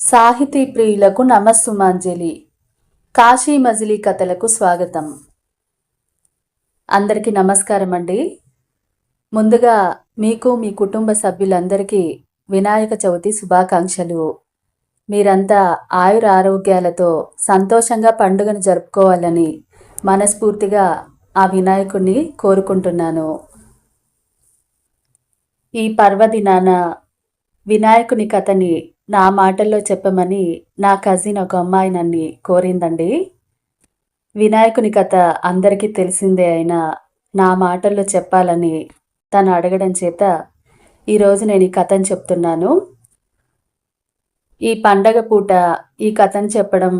సాహితీ ప్రియులకు నమస్సుమాంజలి. కాశీ మజిలీ కథలకు స్వాగతం. అందరికీ నమస్కారం అండి ముందుగా మీకు మీ కుటుంబ సభ్యులందరికీ వినాయక చవితి శుభాకాంక్షలు. మీరంతా ఆయుర ఆరోగ్యాలతో సంతోషంగా పండుగను జరుపుకోవాలని మనస్ఫూర్తిగా ఆ వినాయకుడిని కోరుకుంటున్నాను. ఈ పర్వదినాన వినాయకుని కథని నా మాటల్లో చెప్పమని నా కజిన్ ఒక అమ్మాయి నన్ను కోరిందండి. వినాయకుని కథ అందరికీ తెలిసిందే అయినా నా మాటల్లో చెప్పాలని తను అడగడం చేత ఈరోజు నేను ఈ కథను చెప్తున్నాను. ఈ పండగ పూట ఈ కథను చెప్పడం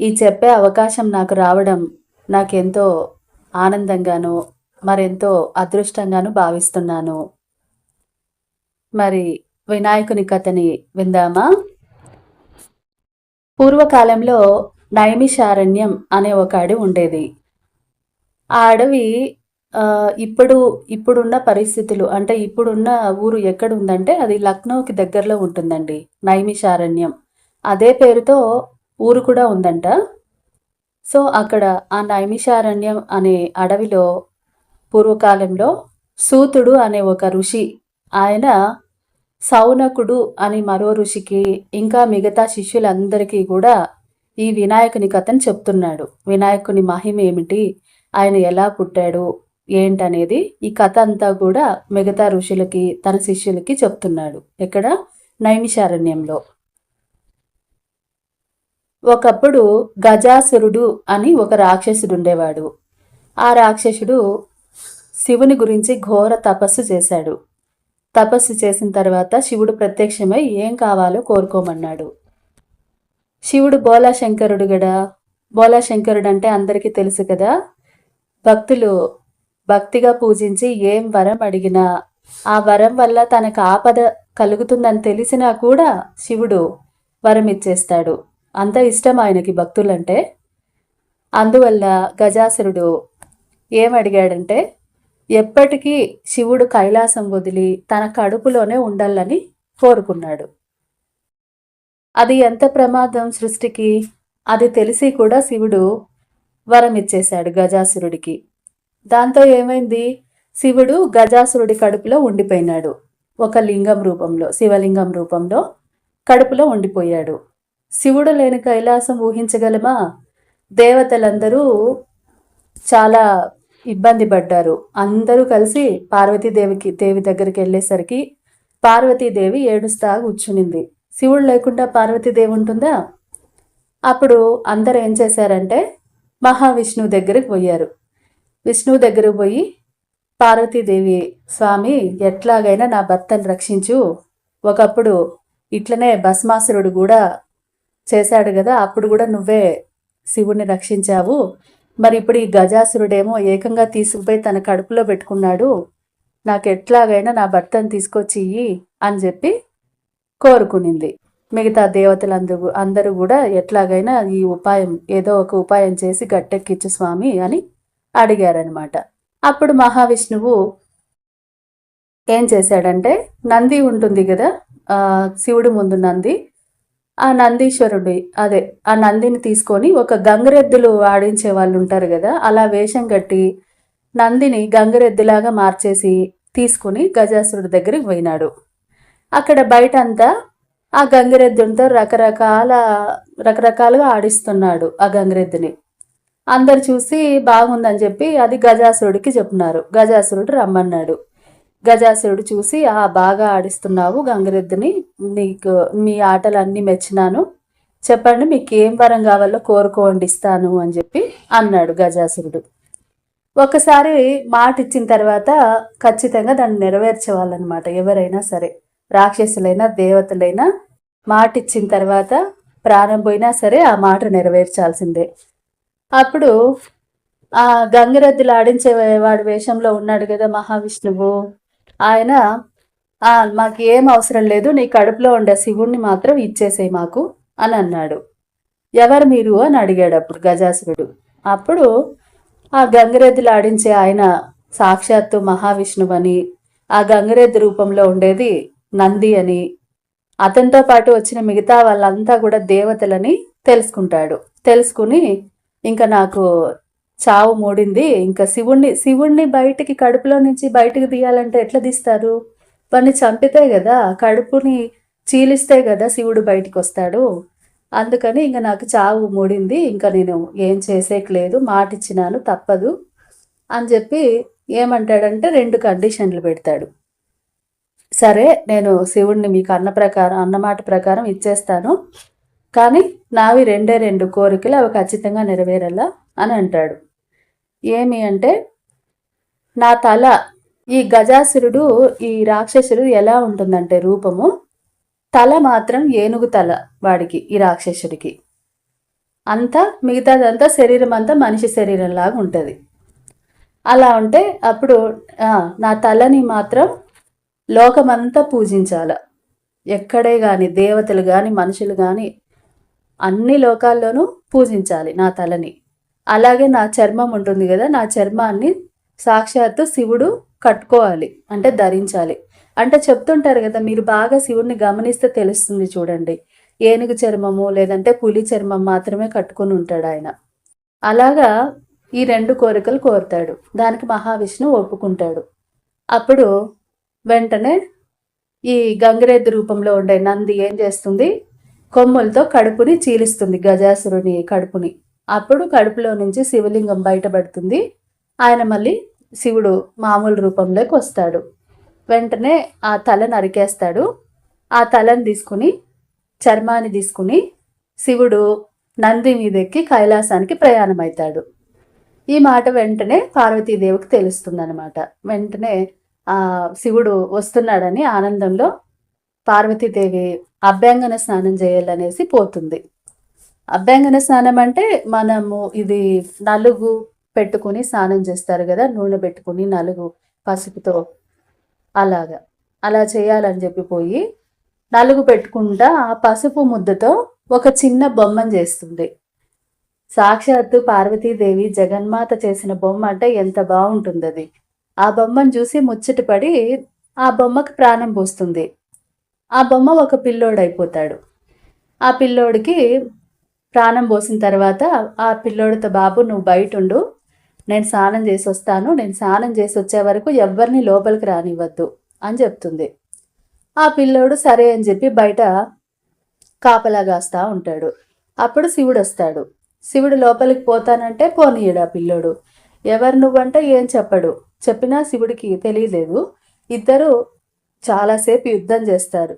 ఈ చెప్పే అవకాశం నాకు రావడం నాకెంతో ఆనందంగాను మరెంతో అదృష్టంగాను భావిస్తున్నాను. మరి వినాయకుని కథని విందామా? పూర్వకాలంలో నైమిషారణ్యం అనే ఒక అడవి ఉండేది. ఆ అడవి ఇప్పుడు ఇప్పుడున్న పరిస్థితులు అంటే ఇప్పుడున్న ఊరు ఎక్కడ ఉందంటే అది లక్నోకి దగ్గరలో ఉంటుందండి నైమిషారణ్యం. అదే పేరుతో ఊరు కూడా ఉందంట. సో అక్కడ ఆ నైమిషారణ్యం అనే అడవిలో పూర్వకాలంలో సూతుడు అనే ఒక ఋషి ఆయన సౌనకుడు అని మరో ఋషికి ఇంకా మిగతా శిష్యులందరికీ కూడా ఈ వినాయకుని కథను చెప్తున్నాడు. వినాయకుని మహిమ ఏమిటి? ఆయన ఎలా పుట్టాడు? ఏంటనేది ఈ కథ అంతా కూడా మిగతా ఋషులకి తన శిష్యులకి చెప్తున్నాడు. ఎక్కడ? నైమిషారణ్యంలో. ఒకప్పుడు గజాసురుడు అని ఒక రాక్షసుడు ఉండేవాడు. ఆ రాక్షసుడు శివుని గురించి ఘోర తపస్సు చేశాడు. తపస్సు చేసిన తర్వాత శివుడు ప్రత్యక్షమై ఏం కావాలో కోరుకోమన్నాడు. శివుడు బోలాశంకరుడు గడా బోలాశంకరుడు అంటే అందరికీ తెలుసు కదా? భక్తులు భక్తిగా పూజించి ఏం వరం అడిగినా ఆ వరం వల్ల తనకు ఆపద కలుగుతుందని తెలిసినా కూడా శివుడు వరం ఇచ్చేస్తాడు అంత ఇష్టం ఆయనకి భక్తులంటే. అందువల్ల గజాసురుడు ఏం అడిగాడంటే ఎప్పటికీ శివుడు కైలాసం వదిలి తన కడుపులోనే ఉండాలని కోరుకున్నాడు. అది ఎంత ప్రమాదం సృష్టికి? అది తెలిసి కూడా శివుడు వరం ఇచ్చేశాడు గజాసురుడికి. దాంతో ఏమైంది? శివుడు గజాసురుడి కడుపులో ఉండిపోయినాడు. ఒక లింగం రూపంలో శివలింగం రూపంలో కడుపులో ఉండిపోయాడు. శివుడు లేని కైలాసం ఊహించగలమా? దేవతలందరూ చాలా ఇబ్బంది పడ్డారు. అందరూ కలిసి పార్వతీదేవికి దేవి దగ్గరికి వెళ్ళేసరికి పార్వతీదేవి ఏడుస్తా కూర్చునింది. శివుడు లేకుండా పార్వతీదేవి ఉంటుందా? అప్పుడు అందరూ ఏం చేశారంటే మహావిష్ణువు దగ్గరికి పోయారు. విష్ణువు దగ్గరకు పోయి పార్వతీదేవి స్వామి ఎట్లాగైనా నా భర్తను రక్షించు. ఒకప్పుడు ఇట్లనే భస్మాసురుడు కూడా చేశాడు కదా అప్పుడు కూడా నువ్వే శివుణ్ణి రక్షించావు. మరి ఇప్పుడు ఈ గజాసురుడేమో ఏకంగా తీసుకుపోయి తన కడుపులో పెట్టుకున్నాడు. నాకు ఎట్లాగైనా నా భర్తను తీసుకొచ్చి ఇయ్యి అని చెప్పి కోరుకునింది. మిగతా దేవతలందరూ అందరూ కూడా ఎట్లాగైనా ఈ ఉపాయం ఏదో ఒక ఉపాయం చేసి గట్టెక్కిచ్చు స్వామి అని అడిగారనమాట అప్పుడు మహావిష్ణువు ఏం చేశాడంటే నంది ఉంటుంది కదా శివుడు ముందు నంది ఆ నందీశ్వరుడి అదే ఆ నందిని తీసుకొని ఒక గంగరెద్దులు ఆడించే వాళ్ళు ఉంటారు కదా అలా వేషం కట్టి నందిని గంగరెద్దులాగా మార్చేసి తీసుకుని గజాసురుడి దగ్గరికి పోయినాడు. అక్కడ బయట అంతా ఆ గంగిరెద్దునితో రకరకాల రకరకాలుగా ఆడిస్తున్నాడు ఆ గంగిరెద్దుని. అందరు చూసి బాగుందని చెప్పి అది గజాసురుడికి చెప్పినారు గజాసురుడు రమ్మన్నాడు. గజాసురుడు చూసి ఆ బాగా ఆడిస్తున్నావు గంగిరెద్దుని. నీకు మీ ఆటలన్నీ మెచ్చినాను. చెప్పండి మీకు ఏం వరం కావాలో కోరుకోండి ఇస్తాను అని చెప్పి అన్నాడు గజాసురుడు. ఒకసారి మాట ఇచ్చిన తర్వాత ఖచ్చితంగా దాన్ని నెరవేర్చేవాళ్ళనమాట ఎవరైనా సరే. రాక్షసులైనా దేవతలైనా మాట ఇచ్చిన తర్వాత ప్రాణం పోయినా సరే ఆ మాట నెరవేర్చాల్సిందే. అప్పుడు ఆ గంగిరెద్దులు ఆడించే వాడి వేషంలో ఉన్నాడు కదా మహావిష్ణువు. ఆయన మాకు ఏం అవసరం లేదు నీ కడుపులో ఉండే శివుణ్ణి మాత్రం ఇచ్చేసేయి మాకు అని అన్నాడు. ఎవరు మీరు? అని అడిగాడు అప్పుడు గజాసురుడు. అప్పుడు ఆ గంగిరెద్దులు ఆడించే ఆయన సాక్షాత్తు మహావిష్ణువు అని ఆ గంగిరెద్దు రూపంలో ఉండేది నంది అని అతనితో పాటు వచ్చిన మిగతా వాళ్ళంతా కూడా దేవతలని తెలుసుకుంటాడు. తెలుసుకుని ఇంకా నాకు చావు మూడింది. ఇంకా శివుణ్ణి శివుణ్ణి బయటికి కడుపులో నుంచి బయటికి తీయాలంటే ఎట్లా తీస్తారు? వాడిని చంపితే కదా కడుపుని చీలిస్తే కదా శివుడు బయటికి వస్తాడు అందుకని ఇంకా నాకు చావు మూడింది. ఇంకా నేను ఏం చేసేకి లేదు మాట ఇచ్చినాను తప్పదు అని చెప్పి ఏమంటాడంటే రెండు కండిషన్లు పెడతాడు. సరే నేను శివుణ్ణి మీకు అన్న ప్రకారం అన్నమాట ప్రకారం ఇచ్చేస్తాను. కానీ నావి రెండే రెండు కోరికలు అవి ఖచ్చితంగా నెరవేరేలా అని అంటాడు. ఏమి అంటే నా తల ఈ గజాసురుడు ఈ రాక్షసుడు ఎలా ఉంటుందంటే రూపము తల మాత్రం ఏనుగు తల వాడికి ఈ రాక్షసుడికి. అంతా మిగతాదంతా శరీరం అంతా మనిషి శరీరం లాగా ఉంటుంది. అలా ఉంటే అప్పుడు నా తలని మాత్రం లోకమంతా పూజించాల. ఎక్కడే కానీ దేవతలు కానీ మనుషులు కానీ అన్ని లోకాల్లోనూ పూజించాలి నా తలని. అలాగే నా చర్మం ఉంటుంది కదా నా చర్మాన్ని సాక్షాత్తు శివుడు కట్టుకోవాలి అంటే ధరించాలి. అంటే చెప్తుంటారు కదా మీరు బాగా శివుడిని గమనిస్తే తెలుస్తుంది చూడండి. ఏనుగు చర్మము లేదంటే పులి చర్మం మాత్రమే కట్టుకొని ఉంటాడు ఆయన. అలాగా ఈ రెండు కోరికలు కోరుతాడు. దానికి మహావిష్ణువు ఒప్పుకుంటాడు. అప్పుడు వెంటనే ఈ గంగిరెద్దు రూపంలో ఉండే నంది ఏం చేస్తుంది? కొమ్ములతో కడుపుని చీలిస్తుంది గజాసురుని కడుపుని. అప్పుడు కడుపులో నుంచి శివలింగం బయటపడుతుంది. ఆయన మళ్ళీ శివుడు మామూలు రూపంలోకి వస్తాడు. వెంటనే ఆ తల నరికేస్తాడు. ఆ తలని తీసుకుని చర్మాన్ని తీసుకుని శివుడు నంది మీదెక్కి కైలాసానికి ప్రయాణమవుతాడు ఈ మాట వెంటనే పార్వతీదేవికి తెలుస్తుందనమాట వెంటనే ఆ శివుడు వస్తున్నాడని ఆనందంలో పార్వతీదేవి అభ్యంగన స్నానం చేయాలనేసి పోతుంది. అభ్యంగన స్నానం అంటే మనము ఇది నలుగు పెట్టుకుని స్నానం చేస్తారు కదా నూనె పెట్టుకుని నలుగు పసుపుతో అలాగా. అలా చేయాలని చెప్పి పోయి నలుగు పెట్టుకుంటా ఆ పసుపు ముద్దతో ఒక చిన్న బొమ్మను చేస్తుంది. సాక్షాత్తు పార్వతీదేవి జగన్మాత చేసిన బొమ్మ అంటే ఎంత బాగుంటుంది అది. ఆ బొమ్మను చూసి ముచ్చటపడి ఆ బొమ్మకు ప్రాణం పోస్తుంది. ఆ బొమ్మ ఒక పిల్లోడు అయిపోతాడు. ఆ పిల్లోడికి ప్రాణం పోసిన తర్వాత ఆ పిల్లోడితో బాబు నువ్వు బయట ఉండు నేను స్నానం చేసి వస్తాను నేను స్నానం చేసి వచ్చే వరకు ఎవరిని లోపలికి రానివ్వద్దు. అని చెప్తుంది. ఆ పిల్లోడు సరే అని చెప్పి బయట కాపలా కాస్తా ఉంటాడు. అప్పుడు శివుడు వస్తాడు. శివుడు లోపలికి పోతానంటే పోనీయడు ఆ పిల్లోడు. ఎవరు నువ్వంటే ఏం చెప్పడు. చెప్పినా శివుడికి తెలియలేదు. ఇద్దరు చాలాసేపు యుద్ధం చేస్తారు.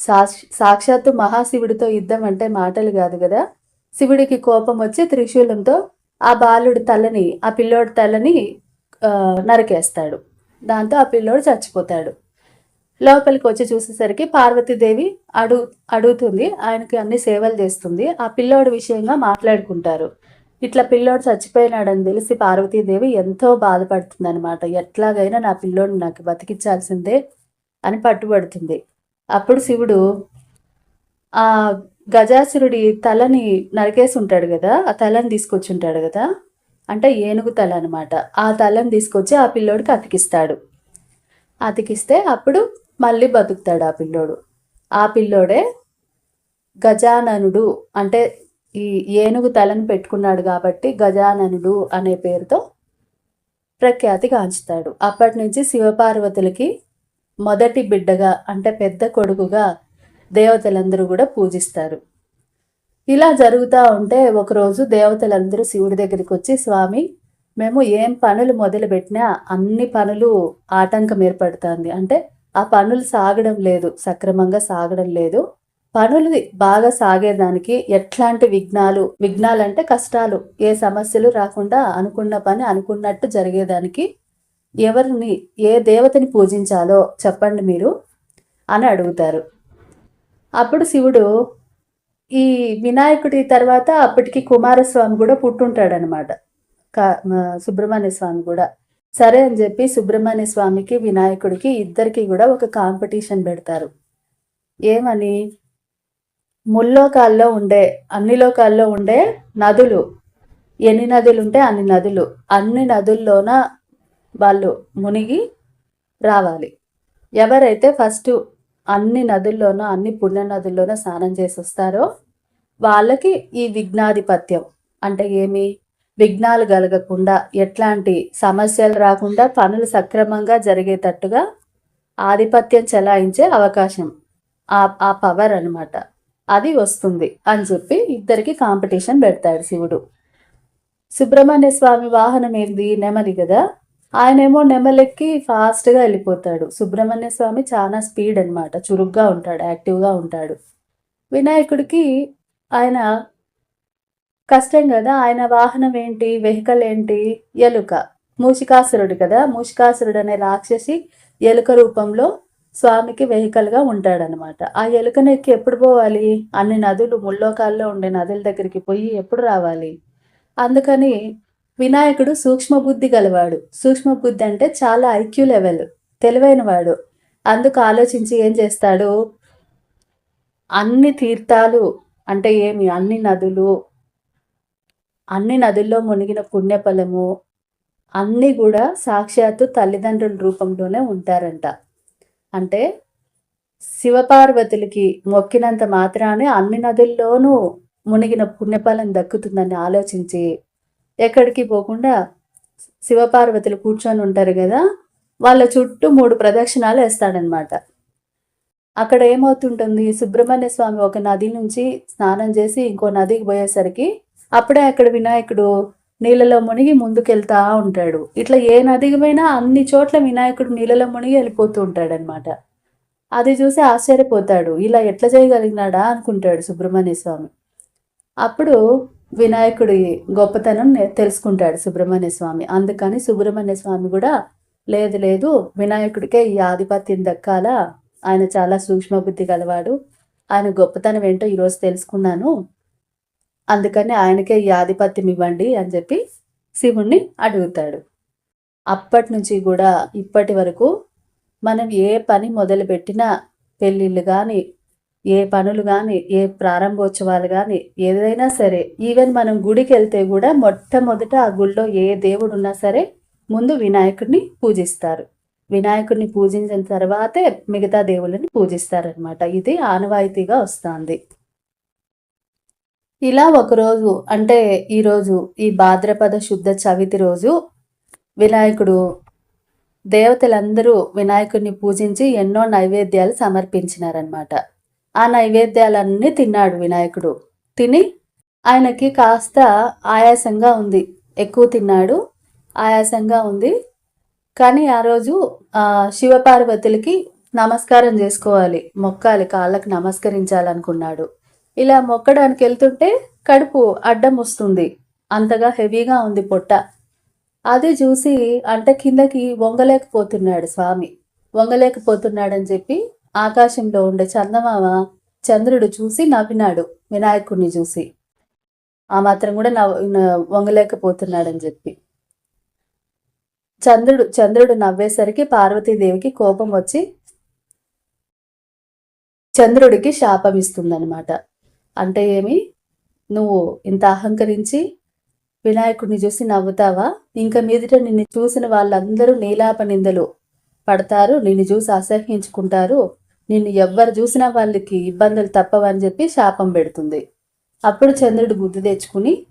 సాక్షాత్తు మహాశివుడితో యుద్ధం అంటే మాటలు కాదు కదా? శివుడికి కోపం వచ్చి త్రిశూలంతో ఆ బాలుడి తలని ఆ పిల్లోడి తలని నరికేస్తాడు. దాంతో ఆ పిల్లోడు చచ్చిపోతాడు. లోపలికి వచ్చి చూసేసరికి పార్వతీదేవి అడు అడుగుతుంది ఆయనకి అన్ని సేవలు చేస్తుంది. ఆ పిల్లోడి విషయంగా మాట్లాడుకుంటారు. ఇట్లా పిల్లోడు చచ్చిపోయినాడని తెలిసి పార్వతీదేవి ఎంతో బాధపడుతుంది అనమాట ఎట్లాగైనా నా పిల్లోడిని నాకు బతికించాల్సిందే అని పట్టుబడుతుంది. అప్పుడు శివుడు ఆ గజాసురుడి తలని నరికేసి ఉంటాడు కదా ఆ తలని తీసుకొచ్చి ఉంటాడు కదా అంటే ఏనుగు తల అనమాట ఆ తలని తీసుకొచ్చి ఆ పిల్లోడికి అతికిస్తాడు. అతికిస్తే అప్పుడు మళ్ళీ బతుకుతాడు ఆ పిల్లోడు. ఆ పిల్లోడే గజాననుడు అంటే ఈ ఏనుగు తలను పెట్టుకున్నాడు కాబట్టి గజాననుడు అనే పేరుతో ప్రఖ్యాతి గాంచుతాడు. అప్పటి నుంచి శివపార్వతులకి మొదటి బిడ్డగా అంటే పెద్ద కొడుకుగా దేవతలందరూ కూడా పూజిస్తారు. ఇలా జరుగుతూ ఉంటే ఒకరోజు దేవతలందరూ శివుడి దగ్గరికి వచ్చి స్వామి మేము ఏం పనులు మొదలుపెట్టినా అన్ని పనులు ఆటంకం ఏర్పడుతుంది. అంటే ఆ పనులు సాగడం లేదు సక్రమంగా సాగడం లేదు. పనులు బాగా సాగేదానికి ఎట్లాంటి విఘ్నాలు విఘ్నాలు అంటే కష్టాలు. ఏ సమస్యలు రాకుండా అనుకున్న పని అనుకున్నట్టు జరిగేదానికి ఎవరిని ఏ దేవతని పూజించాలో చెప్పండి మీరు అని అడుగుతారు. అప్పుడు శివుడు ఈ వినాయకుడి తర్వాత అప్పటికి కుమారస్వామి కూడా పుట్టుంటాడనమాట. కా సుబ్రహ్మణ్య స్వామి కూడా. సరే అని చెప్పి సుబ్రహ్మణ్య స్వామికి వినాయకుడికి ఇద్దరికి కూడా ఒక కాంపిటీషన్ పెడతారు. ఏమని? ముల్లోకాల్లో ఉండే అన్ని లోకాల్లో ఉండే నదులు. ఎన్ని నదులు ఉంటే అన్ని నదులు. అన్ని నదుల్లోన వాళ్ళు మునిగి రావాలి. ఎవరైతే ఫస్ట్ అన్ని నదుల్లోనూ అన్ని పుణ్య నదుల్లోనూ స్నానం చేసి వస్తారో వాళ్ళకి ఈ విఘ్నాధిపత్యం. అంటే ఏమి? విఘ్నాలు కలగకుండా ఎట్లాంటి సమస్యలు రాకుండా పనులు సక్రమంగా జరిగేటట్టుగా ఆధిపత్యం చెలాయించే అవకాశం. ఆ ఆ పవర్ అనమాట అది వస్తుంది అని చెప్పి ఇద్దరికి కాంపిటీషన్ పెడతాడు శివుడు. సుబ్రహ్మణ్య స్వామి వాహనం ఏంది? నెమలి కదా? ఆయనేమో నెమలెక్కి ఫాస్ట్గా వెళ్ళిపోతాడు. సుబ్రహ్మణ్య స్వామి చాలా స్పీడ్ అనమాట చురుగ్గా ఉంటాడు యాక్టివ్గా ఉంటాడు. వినాయకుడికి ఆయన కష్టం కదా. ఆయన వాహనం ఏంటి వెహికల్ ఏంటి? ఎలుక. మూషికాసురుడు కదా. మూషికాసురుడు అనే రాక్షసి ఎలుక రూపంలో స్వామికి వెహికల్గా ఉంటాడనమాట ఆ ఎలుకను ఎక్కి ఎప్పుడు పోవాలి? అన్ని నదులు ముల్లోకాల్లో ఉండే నదుల దగ్గరికి పోయి ఎప్పుడు రావాలి? అందుకని వినాయకుడు సూక్ష్మబుద్ధి గలవాడు. సూక్ష్మబుద్ధి అంటే చాలా ఐక్యూ లెవెల్ తెలివైన వాడు అందుకు ఆలోచించి ఏం చేస్తాడు? అన్ని తీర్థాలు అంటే ఏమి? అన్ని నదులు అన్ని నదుల్లో మునిగిన పుణ్యఫలము అన్నీ కూడా సాక్షాత్తు తల్లిదండ్రుల రూపంలోనే ఉంటారంట. అంటే శివపార్వతులకి మొక్కినంత మాత్రానే అన్ని నదుల్లోనూ మునిగిన పుణ్యఫలం దక్కుతుందని ఆలోచించి ఎక్కడికి పోకుండా శివపార్వతులు కూర్చొని ఉంటారు కదా వాళ్ళ చుట్టూ మూడు ప్రదక్షిణాలు వేస్తాడనమాట. అక్కడ ఏమవుతుంటుంది సుబ్రహ్మణ్య స్వామి ఒక నది నుంచి స్నానం చేసి ఇంకో నదికి పోయేసరికి అప్పుడే అక్కడ వినాయకుడు నీళ్ళలో మునిగి ముందుకెళ్తా ఉంటాడు. ఇట్లా ఏ నదికి పోయినా అన్ని చోట్ల వినాయకుడు నీళ్ళలో మునిగి వెళ్ళిపోతూ ఉంటాడనమాట. అది చూసి ఆశ్చర్యపోతాడు. ఇలా ఎట్లా చేయగలిగినాడా అనుకుంటాడు సుబ్రహ్మణ్య స్వామి. అప్పుడు వినాయకుడి గొప్పతనం తెలుసుకుంటాడు సుబ్రహ్మణ్య స్వామి. అందుకని సుబ్రహ్మణ్య స్వామి కూడా లేదు లేదు వినాయకుడికే ఈ ఆధిపత్యం దక్కాలా. ఆయన చాలా సూక్ష్మ బుద్ధి గలవాడు. ఆయన గొప్పతనం ఏంటో ఈరోజు తెలుసుకున్నాను. అందుకని ఆయనకే ఈ ఆధిపత్యం ఇవ్వండి అని చెప్పి శివుణ్ణి అడుగుతాడు. అప్పటి నుంచి కూడా ఇప్పటి వరకు మనం ఏ పని మొదలుపెట్టినా పెళ్ళిళ్ళు కానీ ఏ పనులు కానీ ఏ ప్రారంభోత్సవాలు కానీ ఏదైనా సరే ఈవెన్ మనం గుడికి వెళ్తే కూడా మొట్టమొదట ఆ గుడిలో ఏ దేవుడు ఉన్నా సరే ముందు వినాయకుడిని పూజిస్తారు. వినాయకుడిని పూజించిన తర్వాతే మిగతా దేవుళ్ళని పూజిస్తారనమాట ఇది ఆనవాయితీగా వస్తుంది. ఇలా ఒకరోజు అంటే ఈరోజు ఈ భాద్రపద శుద్ధ చవితి రోజు వినాయకుడు దేవతలందరూ వినాయకుడిని పూజించి ఎన్నో నైవేద్యాలు సమర్పించినారనమాట ఆ నైవేద్యాలన్నీ తిన్నాడు వినాయకుడు. తిని ఆయనకి కాస్త ఆయాసంగా ఉంది. ఎక్కువ తిన్నాడు ఆయాసంగా ఉంది. కానీ ఆ రోజు శివపార్వతులకి నమస్కారం చేసుకోవాలి. మొక్కాలి కాళ్ళకి నమస్కరించాలనుకున్నాడు. ఇలా మొక్కడానికి వెళ్తుంటే కడుపు అడ్డం వస్తుంది. అంతగా హెవీగా ఉంది పొట్ట. అది చూసి అంటే కిందకి వంగలేకపోతున్నాడు స్వామి. వంగలేకపోతున్నాడని చెప్పి ఆకాశంలో ఉండే చందమామ చంద్రుడు చూసి నవ్వినాడు వినాయకుడిని చూసి. ఆ మాత్రం కూడా నవ్వు వంగలేకపోతున్నాడని చెప్పి. చంద్రుడు చంద్రుడు నవ్వేసరికి పార్వతీదేవికి కోపం వచ్చి చంద్రుడికి శాపం ఇస్తుందనమాట అంటే ఏమి? నువ్వు ఇంత అహంకరించి వినాయకుడిని చూసి నవ్వుతావా? ఇంకా మీదట నిన్ను చూసిన వాళ్ళందరూ నీలాప నిందలు పడతారు నిన్ను చూసి అసహ్యించుకుంటారు నిన్ను ఎవ్వరు చూసినా వాళ్ళకి ఇబ్బందులు తప్పవని చెప్పి శాపం పెడుతుంది. అప్పుడు చంద్రుడు బుద్ధి తెచ్చుకుని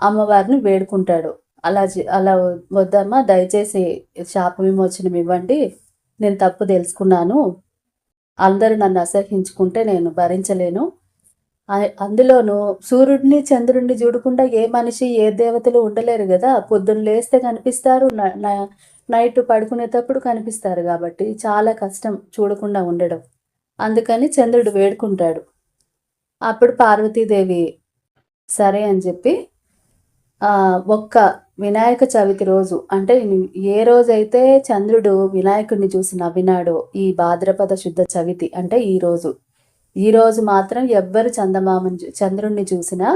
అమ్మవారిని వేడుకుంటాడు. అలా అలా వద్దమ్మా దయచేసి శాప విమోచనం ఇవ్వండి. నేను తప్పు తెలుసుకున్నాను. అందరూ నన్ను అసహించుకుంటే నేను భరించలేను. అందులోనూ సూర్యుడిని చంద్రుడిని చూడకుండా ఏ మనిషి ఏ దేవతలు ఉండలేరు కదా. పొద్దున్న లేస్తే కనిపిస్తారు న- నైట్ పడుకునేటప్పుడు కనిపిస్తారు కాబట్టి చాలా కష్టం చూడకుండా ఉండడం. అందుకని చంద్రుడు వేడుకుంటాడు. అప్పుడు పార్వతీదేవి సరే అని చెప్పి ఒక్క వినాయక చవితి రోజు అంటే ఏ రోజైతే చంద్రుడు వినాయకుడిని చూసి నవ్వినాడో ఈ భాద్రపద శుద్ధ చవితి అంటే ఈ రోజు ఈ రోజు మాత్రం ఎవ్వరు చందమామని చంద్రుణ్ణి చూసినా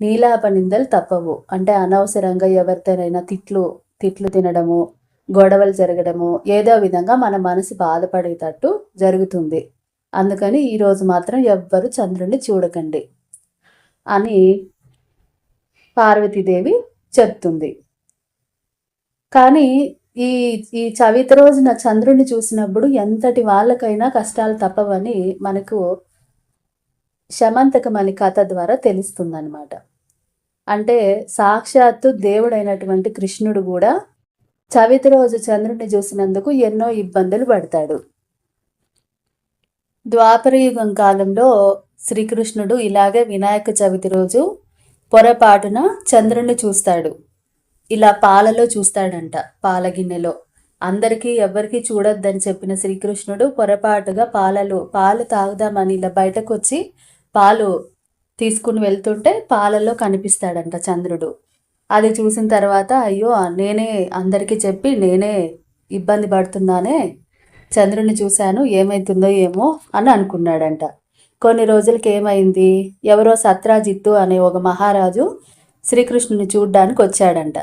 నీలాప నిందలు తప్పవు. అంటే అనవసరంగా ఎవరితోనైనా తిట్లు తిట్లు తినడము గొడవలు జరగడము ఏదో విధంగా మన మనసు బాధపడేటట్టు జరుగుతుంది. అందుకని ఈరోజు మాత్రం ఎవ్వరు చంద్రుణ్ణి చూడకండి అని పార్వతీదేవి చెప్తుంది. కానీ ఈ ఈ చవితి రోజున చంద్రుడిని చూసినప్పుడు ఎంతటి వాళ్ళకైనా కష్టాలు తప్పవని మనకు శమంతకమణి కథ ద్వారా తెలుస్తుందన్నమాట. అంటే సాక్షాత్తు దేవుడైనటువంటి కృష్ణుడు కూడా చవితి రోజు చంద్రుడిని చూసినందుకు ఎన్నో ఇబ్బందులు పడతాడు. ద్వాపరయుగం కాలంలో శ్రీకృష్ణుడు ఇలాగే వినాయక చవితి రోజు పొరపాటున చంద్రుణ్ణి చూస్తాడు. ఇలా పాలలో చూస్తాడంట పాల గిన్నెలో అందరికీ ఎవరికీ చూడొద్దని చెప్పిన శ్రీకృష్ణుడు పొరపాటుగా పాలలో పాలు తాగుదామని ఇలా బయటకు వచ్చి పాలు తీసుకుని వెళ్తుంటే పాలలో కనిపిస్తాడంట చంద్రుడు. అది చూసిన తర్వాత అయ్యో నేనే అందరికీ చెప్పి నేనే ఇబ్బంది పడుతున్నానే చంద్రుని చూశాను ఏమైతుందో ఏమో అని అనుకున్నాడంట. కొన్ని రోజులకి ఏమైంది? ఎవరో సత్రాజిత్తు అనే ఒక మహారాజు శ్రీకృష్ణుని చూడ్డానికి వచ్చాడంట.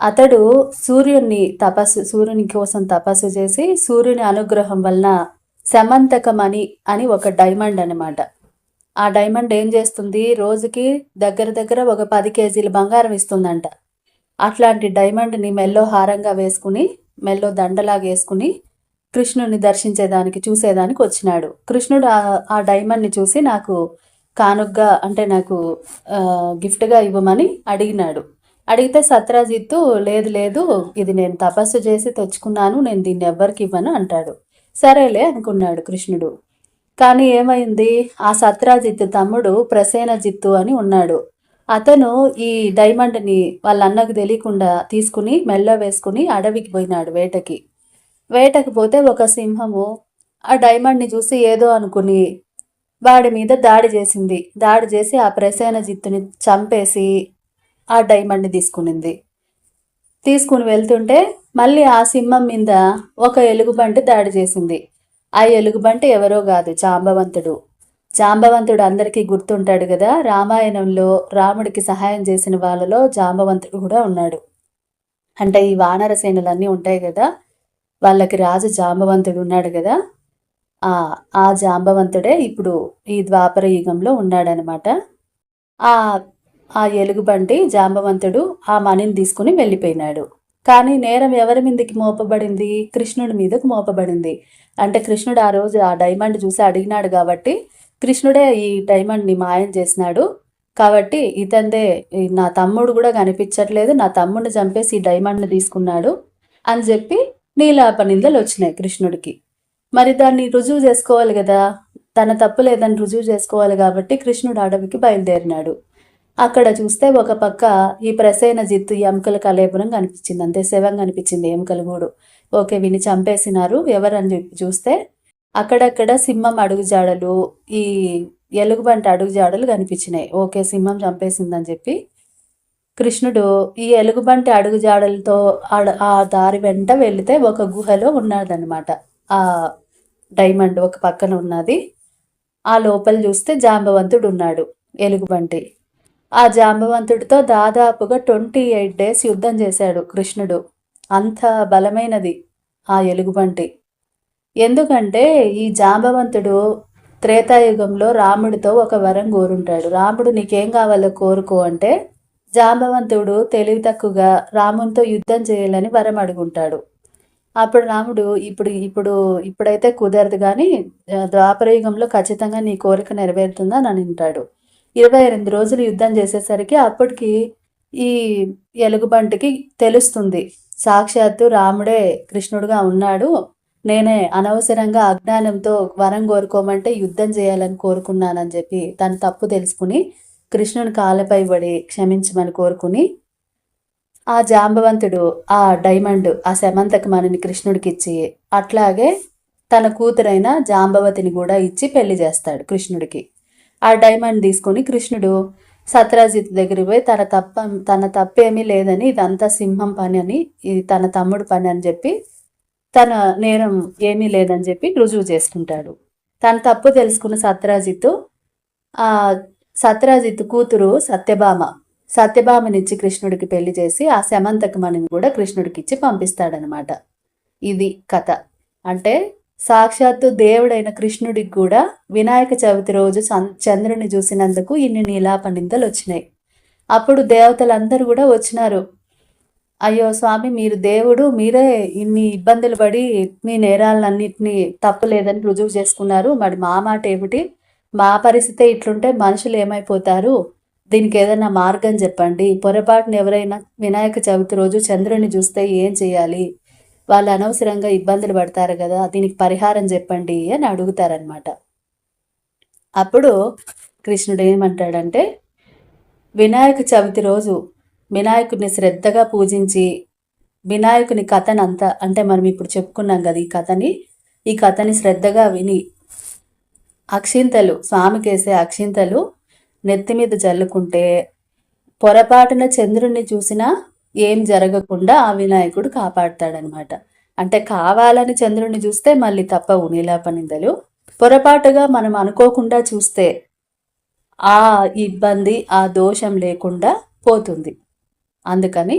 అతడు సూర్యుని తపస్సు సూర్యుని కోసం తపస్సు చేసి సూర్యుని అనుగ్రహం వలన సమంతకమణి అని ఒక డైమండ్ అనమాట ఆ డైమండ్ ఏం చేస్తుంది? రోజుకి దగ్గర దగ్గర ఒక పది కేజీల బంగారం ఇస్తుందంట. అట్లాంటి డైమండ్ని మెల్లో హారంగా వేసుకుని మెల్లో దండలాగా వేసుకుని కృష్ణుని దర్శించేదానికి చూసేదానికి వచ్చినాడు. కృష్ణుడు ఆ డైమండ్ని చూసి నాకు కానుగ్గా అంటే నాకు గిఫ్ట్గా ఇవ్వమని అడిగినాడు. అడిగితే సత్రాజిత్తు లేదు లేదు ఇది నేను తపస్సు చేసి తెచ్చుకున్నాను నేను దీన్ని ఎవ్వరికి ఇవ్వను అంటాడు. సరేలే అనుకున్నాడు కృష్ణుడు. కానీ ఏమైంది? ఆ సత్రాజిత్తు తమ్ముడు ప్రసేనజిత్తు అని ఉన్నాడు. అతను ఈ డైమండ్ని వాళ్ళ అన్నకు తెలియకుండా తీసుకుని మెల్ల వేసుకుని అడవికి పోయినాడు వేటకి. వేటకు పోతే ఒక సింహము ఆ డైమండ్ని చూసి ఏదో అనుకుని వాడి మీద దాడి చేసింది. దాడి చేసి ఆ ప్రసేన జిత్తుని చంపేసి ఆ డైమండ్ని తీసుకునింది. తీసుకుని వెళ్తుంటే మళ్ళీ ఆ సింహం మీద ఒక ఎలుగుబంటి దాడి చేసింది. ఆ ఎలుగుబంటి ఎవరో కాదు జాంబవంతుడు జాంబవంతుడు అందరికీ గుర్తుంటాడు కదా రామాయణంలో రాముడికి సహాయం చేసిన వాళ్ళలో జాంబవంతుడు కూడా ఉన్నాడు. అంటే ఈ వానర సేనలన్నీ ఉంటాయి కదా వాళ్ళకి రాజు జాంబవంతుడు ఉన్నాడు కదా? ఆ ఆ జాంబవంతుడే ఇప్పుడు ఈ ద్వాపర యుగంలో ఉన్నాడనమాట. ఆ ఆ ఎలుగుబంటి జాంబవంతుడు ఆ మణిని తీసుకుని వెళ్ళిపోయినాడు. కానీ నేరం ఎవరి మీదకి మోపబడింది? కృష్ణుడి మీదకి మోపబడింది. అంటే కృష్ణుడు ఆ రోజు ఆ డైమండ్ చూసి అడిగినాడు కాబట్టి కృష్ణుడే ఈ డైమండ్ని మాయం చేసినాడు. కాబట్టి ఇతందే నా తమ్ముడు కూడా కనిపించట్లేదు నా తమ్ముడిని చంపేసి ఈ డైమండ్ని తీసుకున్నాడు అని చెప్పి నీలాప నిందలు వచ్చినాయి కృష్ణుడికి. మరి దాన్ని రుజువు చేసుకోవాలి కదా? తన తప్పు లేదని రుజువు చేసుకోవాలి కాబట్టి కృష్ణుడు అడవికి బయలుదేరినాడు. అక్కడ చూస్తే ఒక పక్క ఈ ప్రసేన జిత్తు ఎముకల కలేపురం కనిపించింది. అంతే శవం కనిపించింది ఎముకలు గూడు. ఓకే విని చంపేసినారు. ఎవరని చెప్పి చూస్తే అక్కడక్కడ సింహం అడుగుజాడలు ఈ ఎలుగుబంటి అడుగుజాడలు కనిపించినాయి. ఓకే సింహం చంపేసిందని చెప్పి కృష్ణుడు ఈ ఎలుగుబంటి అడుగుజాడలతో ఆ దారి వెంట వెళితే ఒక గుహలో ఉన్నదనమాట ఆ డైమండ్ ఒక పక్కన ఉన్నది. ఆ లోపల చూస్తే జాంబవంతుడు ఉన్నాడు ఎలుగుబంటి. ఆ జాంబవంతుడితో దాదాపుగా ట్వంటీ ఎయిట్ డేస్ యుద్ధం చేశాడు కృష్ణుడు. అంత బలమైనది ఆ ఎలుగుబంటి. ఎందుకంటే ఈ జాంబవంతుడు త్రేతాయుగంలో రాముడితో ఒక వరం కోరుంటాడు. రాముడు నీకేం కావాలో కోరుకో అంటే జాంబవంతుడు తెలివి తక్కువగా రామునితో యుద్ధం చేయాలని వరం అడుగుంటాడు. అప్పుడు రాముడు ఇప్పుడు ఇప్పుడు ఇప్పుడైతే కుదరదు కానీ ద్వాపరయుగంలో ఖచ్చితంగా నీ కోరిక నెరవేరుతుందని అని అంటాడు. ఇరవై ఎనిమిది రోజులు యుద్ధం చేసేసరికి అప్పటికి ఈ ఎలుగుబంటికి తెలుస్తుంది. సాక్షాత్తు రాముడే కృష్ణుడుగా ఉన్నాడు. నేనే అనవసరంగా అజ్ఞానంతో వరం కోరుకోమంటే యుద్ధం చేయాలని కోరుకున్నానని చెప్పి తను తప్పు తెలుసుకుని కృష్ణుని కాళ్ళపై పడి క్షమించమని కోరుకుని ఆ జాంబవంతుడు ఆ డైమండ్ ఆ మనని కృష్ణుడికి ఇచ్చి అట్లాగే తన కూతురైన జాంబవతిని కూడా ఇచ్చి పెళ్ళి చేస్తాడు కృష్ణుడికి. ఆ డైమండ్ తీసుకొని కృష్ణుడు సత్రాజిత్ దగ్గరికి పోయి తన తప్ప తన తప్పేమీ లేదని ఇదంతా సింహం పని అని ఇది తన తమ్ముడు పని అని చెప్పి తన నేరం ఏమీ లేదని చెప్పి రుజువు చేసుకుంటాడు. తన తప్పు తెలుసుకున్న సత్రాజిత్ సత్యరాజిత్ సత్రాజిత్ కూతురు సత్యభామ. సత్యభామనిచ్చి కృష్ణుడికి పెళ్ళి చేసి ఆ శమంతకమణిని కూడా కృష్ణుడికి ఇచ్చి పంపిస్తాడనమాట. ఇది కథ. అంటే సాక్షాత్తు దేవుడైన కృష్ణుడికి కూడా వినాయక చవితి రోజు చంద్రుని చూసినందుకు ఇన్ని నీలాప నిందలు వచ్చినాయి అప్పుడు దేవతలందరూ కూడా వచ్చినారు. అయ్యో స్వామి మీరు దేవుడు మీరే ఇన్ని ఇబ్బందులు పడి మీ నేరాలన్నింటినీ తప్పలేదని రుజువు చేసుకున్నారు. మరి మా మాట ఏమిటి మా పరిస్థితి ఇట్లుంటే మనుషులు ఏమైపోతారు? దీనికి ఏదైనా మార్గం చెప్పండి. పొరపాటున ఎవరైనా వినాయక చవితి రోజు చంద్రుని చూస్తే ఏం చేయాలి? వాళ్ళు అనవసరంగా ఇబ్బందులు పడతారు కదా దీనికి పరిహారం చెప్పండి అని అడుగుతారనమాట అప్పుడు కృష్ణుడు ఏమంటాడంటే వినాయక చవితి రోజు వినాయకుడిని శ్రద్ధగా పూజించి వినాయకుని కథనంతా అంటే మనం ఇప్పుడు చెప్పుకున్నాం కదా ఈ కథని ఈ కథని శ్రద్ధగా విని అక్షింతలు స్వామికేసే అక్షింతలు నెత్తి మీద జల్లుకుంటే పొరపాటున చంద్రుణ్ణి చూసినా ఏం జరగకుండా ఆ వినాయకుడు కాపాడతాడనమాట. అంటే కావాలని చంద్రుణ్ణి చూస్తే మళ్ళీ తప్పవు నీలాపనిందలు పొరపాటుగా మనం అనుకోకుండా చూస్తే ఆ ఇబ్బంది ఆ దోషం లేకుండా పోతుంది. అందుకని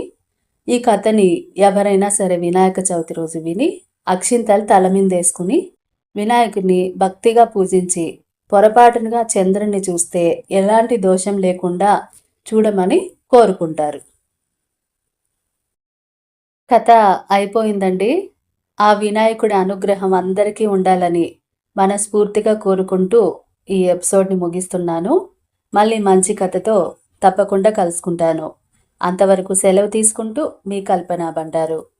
ఈ కథని ఎవరైనా సరే వినాయక చవితి రోజు విని అక్షింతలు తల మీద వేసుకుని వినాయకుడిని భక్తిగా పూజించి పొరపాటునుగా చంద్రుణ్ణి చూస్తే ఎలాంటి దోషం లేకుండా చూడమని కోరుకుంటారు. కథ అయిపోయిందండి. ఆ వినాయకుడి అనుగ్రహం అందరికీ ఉండాలని మనస్ఫూర్తిగా కోరుకుంటూ ఈ ఎపిసోడ్ని ముగిస్తున్నాను. మళ్ళీ మంచి కథతో తప్పకుండా కలుసుకుంటాను. అంతవరకు సెలవు తీసుకుంటూ మీ కల్పన బండారు.